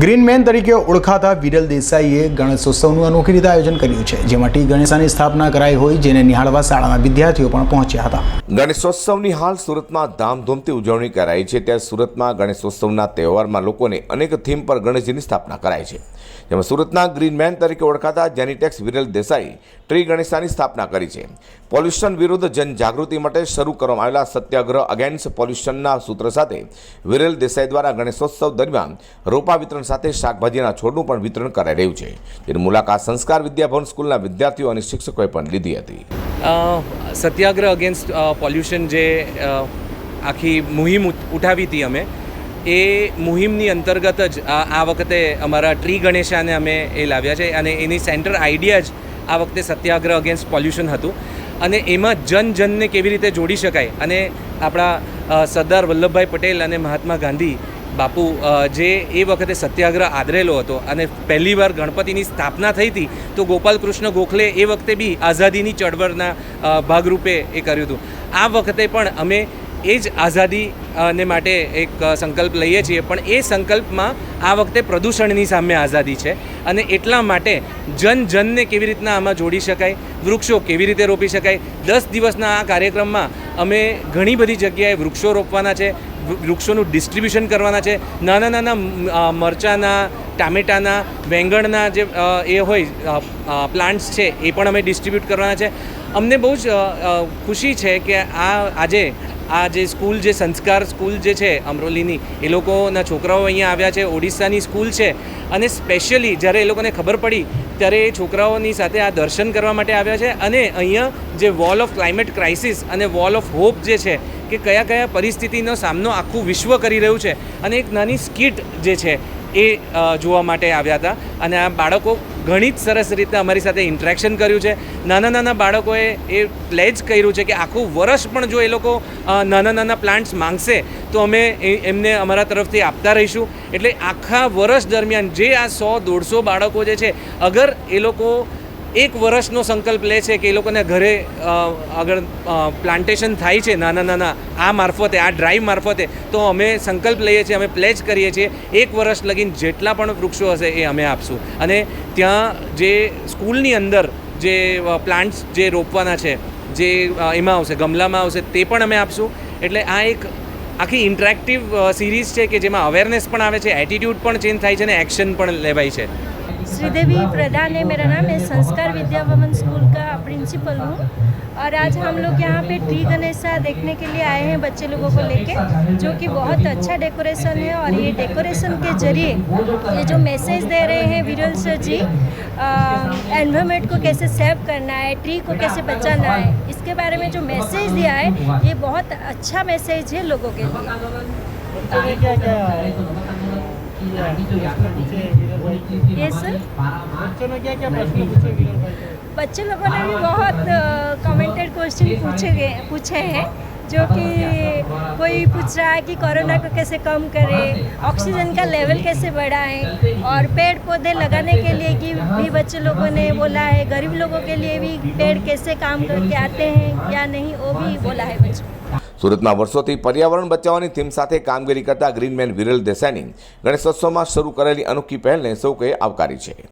ગ્રીનમેન તરીકે ઓળખાતા વિરલ દેસાઈએ ગણેશોત્સવનું અનોખી રીતે આયોજન કર્યું છે, જેમાં ટી ગણેશાની સ્થાપના કરાઈ હોય જેને નિહાળવા શાળાના વિદ્યાર્થીઓ પણ પહોંચ્યા હતા. ગણેશોત્સવની હાલ સુરતમાં ધામધૂમથી ઉજવણી કરાઈ છે ત્યાં સુરતમાં ગણેશોત્સવના તહેવારમાં લોકોને અનેક થીમ પર ગણેશજીની સ્થાપના કરાય છે. જેમાં સુરતના ગ્રીનમેન તરીકે ઓળખાતા જેનિટેક્સ વિરલ દેસાઈ ટ્રી ગણેશાની સ્થાપના કરી છે. પોલ્યુશન વિરુદ્ધ જનજાગૃતિ માટે શરૂ કરવામાં આવેલા સત્યાગ્રહ અગેન્સ્ટ પોલ્યુશનના સૂત્ર સાથે વિરલ દેસાઈ દ્વારા ગણેશોત્સવ દરમિયાન રોપા વિતરણ સાથે શાકભાજીના છોડનું પણ વિતરણ કરાઈ રહ્યું છે. જેની મુલાકાત સંસ્કાર વિદ્યાભવન સ્કૂલના વિદ્યાર્થીઓ અને શિક્ષકોએ પણ લીધી હતી. સત્યાગ્રહ અગેન્સ્ટ પોલ્યુશન જે આખી મુહિમ ઉઠાવી હતી અમે, એ મુહિમની અંતર્ગત જ આ વખતે અમારા ટ્રી ગણેશાને અમે એ લાવ્યા છે અને એની સેન્ટર આઈડિયા જ આ વખતે સત્યાગ્રહ અગેન્સ્ટ પોલ્યુશન હતું. અને એમાં જન જનને કેવી રીતે જોડી શકાય અને આપણા સરદાર વલ્લભભાઈ પટેલ અને મહાત્મા ગાંધી બાપુ જે એ વખતે સત્યાગ્રહ આદરેલો હતો અને પહેલીવાર ગણપતિની સ્થાપના થઈ હતી, તો ગોપાલકૃષ્ણ ગોખલે એ વખતે બી આઝાદીની ચળવળના ભાગરૂપે એ કર્યું હતું. આ વખતે પણ અમે એ જ આઝાદીને માટે એક સંકલ્પ લઈએ છીએ, પણ એ સંકલ્પમાં આ વખતે પ્રદૂષણની સામે આઝાદી છે અને એટલા માટે જન જનને કેવી રીતના આમાં જોડી શકાય, વૃક્ષો કેવી રીતે રોપી શકાય, દસ દિવસના આ કાર્યક્રમમાં અમે ઘણી બધી જગ્યાએ વૃક્ષો રોપવાના છે વૃક્ષોનું ડિસ્ટ્રીબ્યુશન કરવાના છે. નાના નાના મરચાના, ટામેટાના, વેંગણના જે એ હોય પ્લાન્ટ્સ છે, એ પણ અમે ડિસ્ટ્રીબ્યુટ કરવાના છે. અમને બહુ જ ખુશી છે કે આ, આજે આ જે સ્કૂલ, જે સંસ્કાર સ્કૂલ જે છે અમરોલીની, એ લોકોના છોકરાઓ અહીંયા આવ્યા છે, ઓડિશાની સ્કૂલ છે. અને સ્પેશિયલી જ્યારે એ લોકોને ખબર પડી, ત્યારે એ છોકરાઓની સાથે આ દર્શન કરવા માટે આવ્યા છે. અને અહીંયા જે વોલ ઓફ ક્લાઇમેટ ક્રાઇસિસ અને વોલ ઓફ હોપ જે છે, કે કયા કયા પરિસ્થિતિનો સામનો આખું વિશ્વ કરી રહ્યું છે. અને એક નાની સ્કીટ જે છે, એ જોવા માટે આવ્યા હતા. અને આ બાળકો ઘણી જ સરસ રીતે અમારી સાથે ઇન્ટરેક્શન કર્યું છે. નાના નાના બાળકોએ એ પ્લેજ કર્યું છે કે આખું વર્ષ પણ જો એ લોકો નાના નાના પ્લાન્ટ્સ માંગશે, તો અમે એમને અમારા તરફથી આપતા રહીશું. એટલે આખા વર્ષ દરમિયાન જે આ સો દોઢસો બાળકો જે છે, અગર એ લોકો એક વર્ષનો સંકલ્પ લે છે કે એ લોકોને ઘરે આગળ પ્લાન્ટેશન થાય છે નાના નાના, આ મારફતે, આ ડ્રાઈવ મારફતે, તો અમે સંકલ્પ લઈએ છીએ, અમે પ્લેજ કરીએ છીએ, એક વર્ષ લગીન જેટલા પણ વૃક્ષો હશે એ અમે આપશું. અને ત્યાં જે સ્કૂલની અંદર જે પ્લાન્ટ્સ જે રોપવાના છે, જે એમાં આવશે, ગમલામાં આવશે, તે પણ અમે આપશું. એટલે આ એક આખી ઇન્ટરેક્ટિવ સિરીઝ છે કે જેમાં અવેરનેસ પણ આવે છે એટીટ્યૂડ પણ ચેન્જ થાય છે અને એક્શન પણ લેવાય છે. श्रीदेवी प्रधान है, मेरा नाम मैं संस्कार विद्या भवन स्कूल का प्रिंसिपल हूँ। और आज हम लोग यहाँ पे ट्री गणेशा देखने के लिए आए हैं बच्चे लोगों को लेके, जो कि बहुत अच्छा डेकोरेशन है। और ये डेकोरेशन के ज़रिए ये जो मैसेज दे रहे हैं विरल सर जी एनवायरमेंट को कैसे सेव करना है ट्री को कैसे बचाना है, इसके बारे में जो मैसेज दिया है, ये बहुत अच्छा मैसेज है लोगों के लिए। बच्चे लोगों ने भी बहुत कमेंटेड क्वेश्चन पूछे गए, पूछे हैं, जो कि कोई पूछ रहा है कि कोरोना को कैसे कम करें ऑक्सीजन का लेवल कैसे बढ़ाएँ, और पेड़ पौधे लगाने के लिए कि भी बच्चे लोगों ने बोला है, गरीब लोगों के लिए भी पेड़ कैसे काम करके आते हैं, या नहीं, वो भी बोला है बच्चों સુરતમાં વર્ષોથી પર્યાવરણ બચાવવાની થીમ સાથે કામગીરી કરતા ગ્રીનમેન વિરલ દેસાઈની ગણેશોત્સવમાં શરૂ કરેલી અનોખી પહેલને સૌ કોઈ આવકારી છે.